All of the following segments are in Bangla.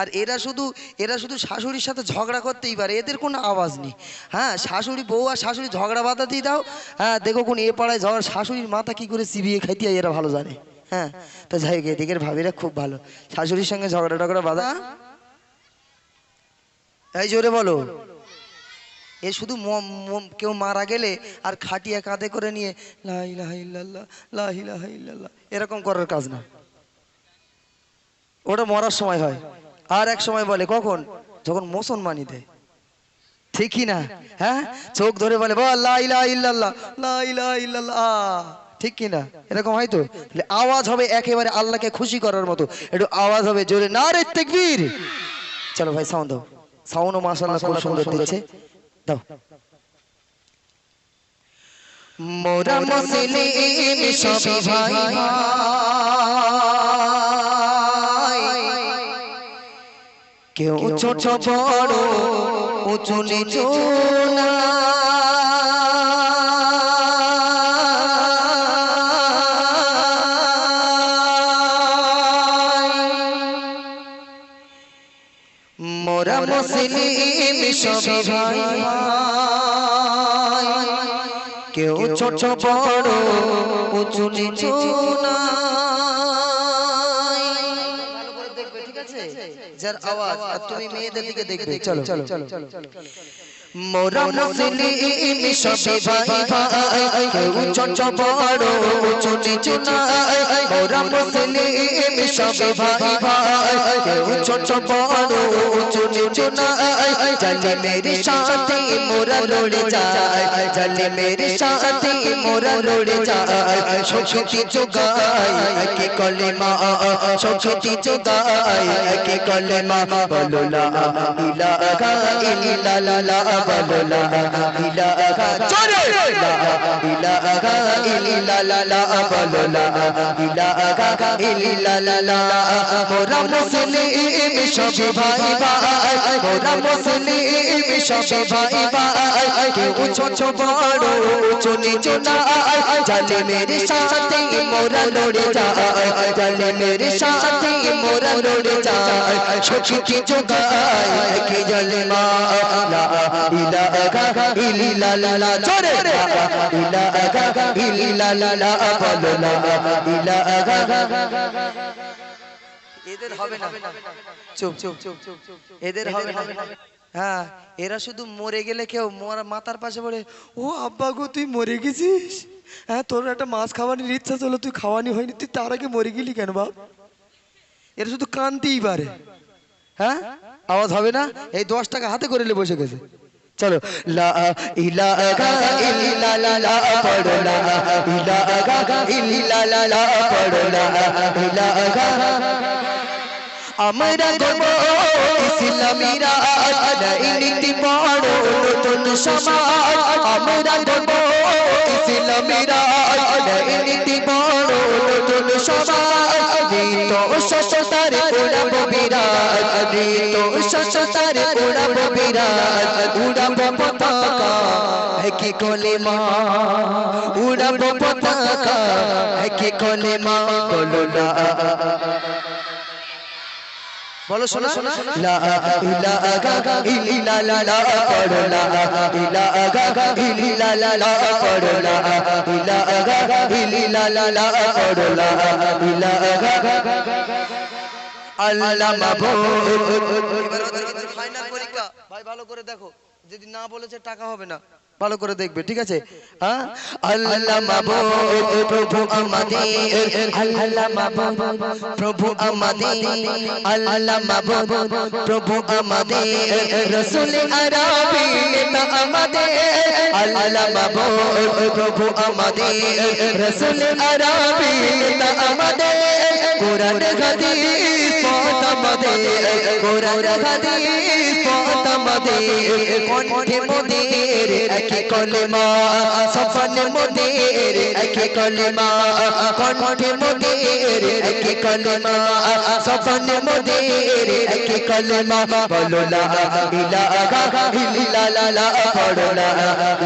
আর এরা শুধু এরা শুধু শাশুড়ির সাথে ঝগড়া করতেই পারে এদের কোনো আওয়াজ নেই। হ্যাঁ শাশুড়ি বউ আর শাশুড়ি ঝগড়া বাধা দিয়ে দাও। হ্যাঁ দেখো কোন এ পাড়ায় ঝগড়া শাশুড়ির মাথা কি করে চিবিয়ে খাইতে এরা ভালো জানে। হ্যাঁ তো যাই হোক এদিকের ভাবিরা খুব ভালো। শাশুড়ির সঙ্গে ঝগড়া টগড়া বাধা? এই জোরে বলো। এ শুধু কেউ মারা গেলে আর খাটিয়া কাঁধে করে নিয়ে লা ইলাহা ইল্লাল্লাহ, লা ইলাহা ইল্লাল্লাহ, এরকম করার কাজ না। ওটা মরার সময় হয়। আর এক সময় বলে কখন? যখন মুসলমানি দেয়। ঠিকই না? হ্যাঁ? চোখ ধরে বলে ঠিক কি না? এরকম হয় তো? আওয়াজ হবে একেবারে আল্লাহকে খুশি করার মতো। একটু আওয়াজ হবে জোরে না রে তেকবীর। চলো ভাই সাউন্ড দাও। সাউন্ডও মাশাআল্লাহ খুব সুন্দর দিচ্ছে। দাও। মোরা মুসলিম ভাই ভাই। কেউ ছোট বড় উঁচু নিচু না। মোরা মুসলিম ভাই কেউ ছোট বড় উঁচু নিচু না। যার আওয়াজ আর তুমি মেয়েদের দিকে দেখবে চলো চলো চলো মোরা মুসলিম সবে ভাই ভাই কেউ ছোট বড় উঁচু নিচু নাই মোরা মুসলিম সবে ভাই ভাই কেউ ছোট বড় চলে মেরে সাথে মোরা লড়ে যায় চলে মেরে সাথে মোরা লড়ে যায় শক্তি যোগায় কে কলেমা শক্তি যোগায় কে কলেমা বলো লা ইলাহা ইল্লাল্লাহ বলো লা ইলাহা জোরে লা ইলাহা ইল্লাল্লাহ বলো লা ইলাহা ইল্লাল্লাহ মোরা মুসলিম সবে ভাই ভাই মোরা মুসলিম সবে ভাই ভাই কেউ ছোট বড় উঁচু নিচু না চলে মেরে সাথে মোরা লড়ে যায় চলে মেরে সাথে মোরা লড়ে যায় শক্তি যোগায় কে জলে মা লা ইলাহা ইল্লাল্লাহ জোরে ইলাহা ইল্লাল্লাহ বলো লা ইলাহা এদের হবে না। চুপ চুপ চুপ চুপ এদের হবে না। হ্যাঁ এরা শুধু মরে গেলে কেউ মরা মাথার পাশে পড়ে ও আব্বা গো তুই মরে গেছিস? হ্যাঁ তোর একটা মাছ খাওয়ানোর ইচ্ছা ছিল তুই খাওয়ানি হয়নি তুই তার আগে মরে গেলি কেন বাপ? এরা শুধু কানতেই পারে। হ্যাঁ আওয়াজ হবে না? এই দশ টাকা হাতে করে নিয়ে বসে গেছে। চলো। লা ইলাহা ইল্লাল্লাহ পড়ো লা ইলাহা ইল্লাল্লাহ পড়ো লা ইলাহা আমরা দেব ইসলামীরা নীতি বড় নতুন সমাজ। আমরা দেব ইসলামীরা নীতি বড় নতুন সমাজ। ঋত শশতার উড়াব বিরাজ। ঋত শশতার উড়াব বিরাজ। উড়াব পতাকা কি কলে মা উড়াব পতাকা কি কলে মা বলো না বলো শোনা শোনা লা ইলাহা ইল্লাল্লাহ পড়ো লা ইলাহা ইল্লাল্লাহ পড়ো লা ইলাহা ইল্লাল্লাহ পড়ো লা ইলাহা আল্লাহ মাবুদ এবার ফাইনাল পরীক্ষা। ভাই, ভালো করে দেখো। যদি না বলেছে টাকা হবে না, ভালো করে দেখবে, ঠিক আছে? হ্যাঁ? প্রভু প্রভু প্রভু রসুল প্রভু রসুল কোরআন পথ আমাদের কোরআন হাদিস পথ আমাদের কণ্ঠে কলমা সফন মোদের কলমা কণ্ঠে মোদের একে কলমা সফন মোদের একে কলমা বলো লা ইলাহা ইল্লাল্লাহ পড়ো লা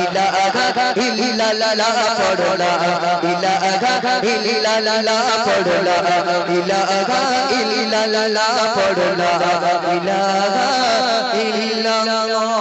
ইলাহা ইল্লাল্লাহ পড়ো লা ইলাহা ইল্লাল্লাহ পড়ো লা ইলাহা ইল্লাল্লাহ পড়ো লা ইলাহা ইল্লাল্লাহ